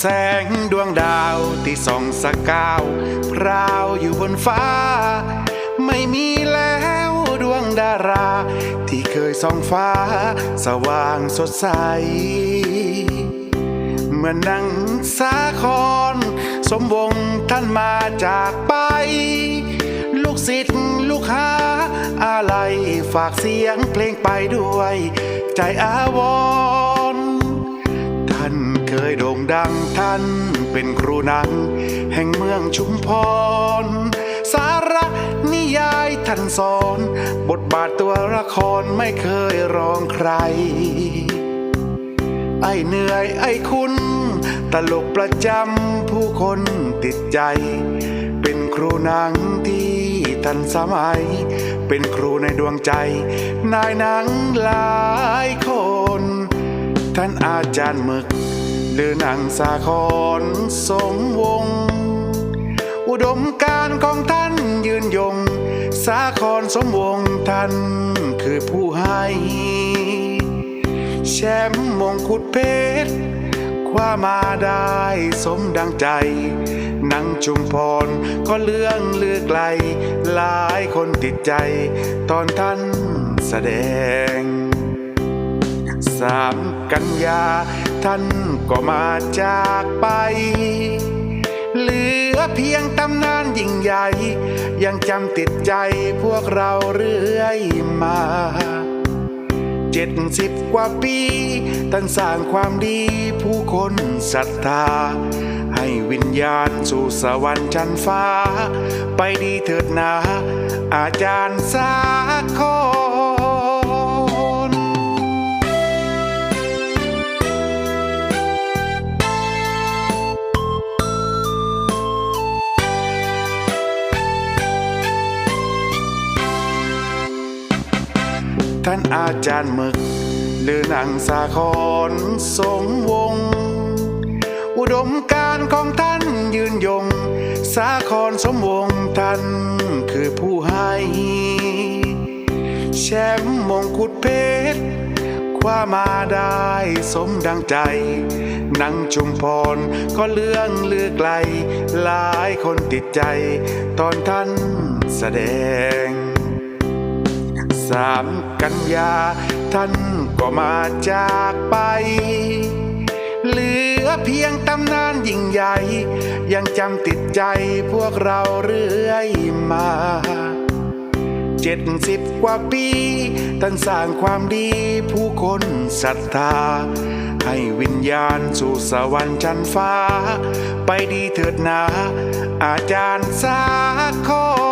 แสงดวงดาวที่ส่องสกาวพราวอยู่บนฟ้า ไม่มีแล้วดวงดารา ที่เคยส่องฟ้า สว่างสดใสเมื่อนังสาคร สมวงท่านมาจากไป ลูกศิษย์ลูกหาอะไรฝากเสียงเพลงไปด้วย ใจอาวร ดังท่านเป็นครูนัง แห่งเมืองชุมพร สาระนิยายท่านสอน บทบาทตัวละครไม่เคยรองใคร ไอเหนื่อยไอคุณ ตลกประจำผู้คนติดใจ เป็นครูนังที่ทันสมัย เป็นครูในดวงใจ นายหนังหลายคน ท่านอาจารย์มึก หรือนังสาครสมวง อุดมการของท่านยืนยง สาครสมวงท่านคือผู้ให้แชมป์มงกุฎเพชรคว้ามาได้สมดังใจ นังชุมพรก็เรื่องเลือไกล หลายคนติดใจ ตอนท่านแสดงสามกันยา ท่านก็มาจากไป เหลือเพียงตำนานยิ่งใหญ่ ยังจำติดใจพวกเราเรื่อยมาเจ็ดสิบกว่าปีท่านสร้างความดีผู้คนศรัทธา ให้วิญญาณสู่สวรรค์ชั้นฟ้า ไปดีเถิดนาอาจารย์สาคร นอาจารย์หมึก หรือนังสาครสมวง อุดมการของท่านยืนยง สาครสมวงท่านคือผู้ให้แชมป์มงกุฎเพชรคว้ามาได้สมดังใจ นังชุมพรก็เรื่องเลือไกล หลายคนติดใจ ตอนท่านแสดง สามกันยา ท่านก็มาจากไป เหลือเพียงตำนานยิ่งใหญ่ ยังจำติดใจพวกเราเรื่อยมาเจ็ดสิบกว่าปี ท่านสร้างความดีผู้คนศรัทธา ให้วิญญาณสู่สวรรค์ชั้นฟ้า ไปดีเถิดนาอาจารย์สาคร